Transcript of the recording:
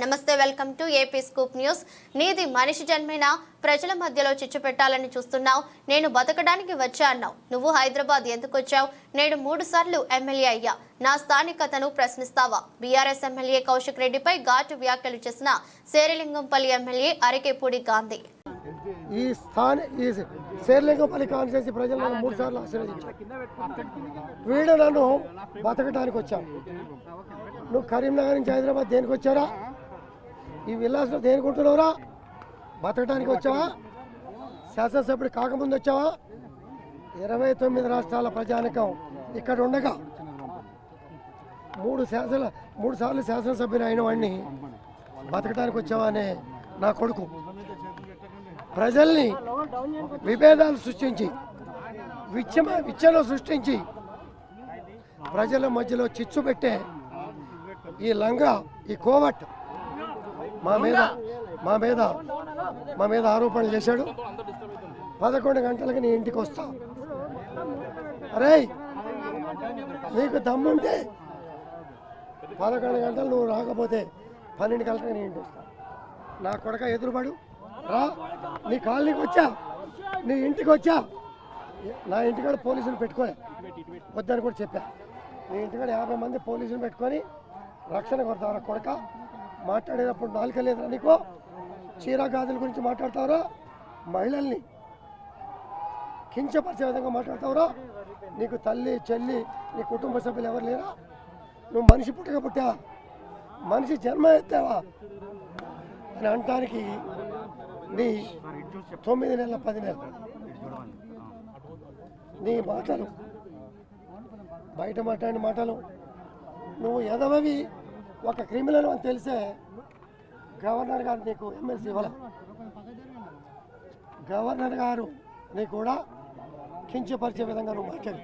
నమస్తే welcome to AP scoop news. నీది మనిషి జన్మైన ప్రజల మధ్యలో చిచ్చు పెట్టాలని చూస్తున్నావు. నేను బతకడానికి వచ్చా అన్నావు. నువ్వు హైదరాబాద్ ఎందుకు వచ్చావు? నేను మూడు సార్లు ఎమ్మెల్యే అయ్యా. నా స్థానికతను ప్రశ్నిస్తావా? బీఆర్ఎస్ ఎమ్మెల్యే కౌశిక్ రెడ్డిపై ఘాటు వ్యాఖ్యలు చేసిన శేరిలింగంపల్లి ఎమ్మెల్యే అరకేపూడి గాంధీ. ఈ స్థాన ఈ శేర్లింగపల్లి కాన్స్టిట్యూన్సీ ప్రజలు నన్ను మూడు సార్లు ఆశీర్వదించారు. వీడు నన్ను బతకడానికి వచ్చాను నువ్వు కరీంనగర్ నుంచి హైదరాబాద్ దేనికి వచ్చారా? ఈ విలాసం దేని ఉంటున్నావురా బతకడానికి వచ్చావా? శాసనసభ్యుడు కాకముందు వచ్చావా? ఇరవై తొమ్మిది రాష్ట్రాల ప్రజానికం ఇక్కడ ఉండగా మూడు శాసన మూడు సార్లు శాసనసభ్యుని అయిన వాడిని బతకడానికి వచ్చావా అనే నా కొడుకు. ప్రజల్ని విభేదాలు సృష్టించి విచ్చమ విచ్చలు సృష్టించి ప్రజల మధ్యలో చిచ్చు పెట్టే ఈ లంగా ఈ కోవట్ మా మీద మా మీద మా మీద ఆరోపణలు చేశాడు. పదకొండు గంటలకు నీ ఇంటికి వస్తా. అరే నీకు దమ్ముంటే పదకొండు గంటలు నువ్వు రాకపోతే పన్నెండు గంటలకు నీ ఇంటికి వస్తా. నా కొడక ఎదురుపడు. రా నీ కాలనీకి వచ్చా? నీ ఇంటికి వచ్చా? నా ఇంటికాడ పోలీసులు పెట్టుకోలే. వద్దని కూడా చెప్పా. నీ ఇంటికాడ యాభై మంది పోలీసులు పెట్టుకొని రక్షణ కొడతారా కొడక? మాట్లాడేటప్పుడు నాలుక లేదా నీకు? చీర గురించి మాట్లాడతావురా? మహిళల్ని కించపరిచే విధంగా మాట్లాడతావురా? నీకు తల్లి చెల్లి నీ కుటుంబ సభ్యులు ఎవరు లేరా? నువ్వు మనిషి పుట్టక పుట్టావా మనిషి జన్మ ఎత్తావా? అని అనటానికి నీ తొమ్మిది నెలల పది నెలలు. నీ మాటలు. బయట మాట్లాడిన మాటలు. నువ్వు ఎదవవి. ఒక క్రిమినల్ అని తెలిసే గవర్నర్ గారు నీకు ఎమ్మెల్సీ ఇవ్వాల? గవర్నర్ గారు నీ కూడా కించపరిచే విధంగా నువ్వు మాట్లాడు.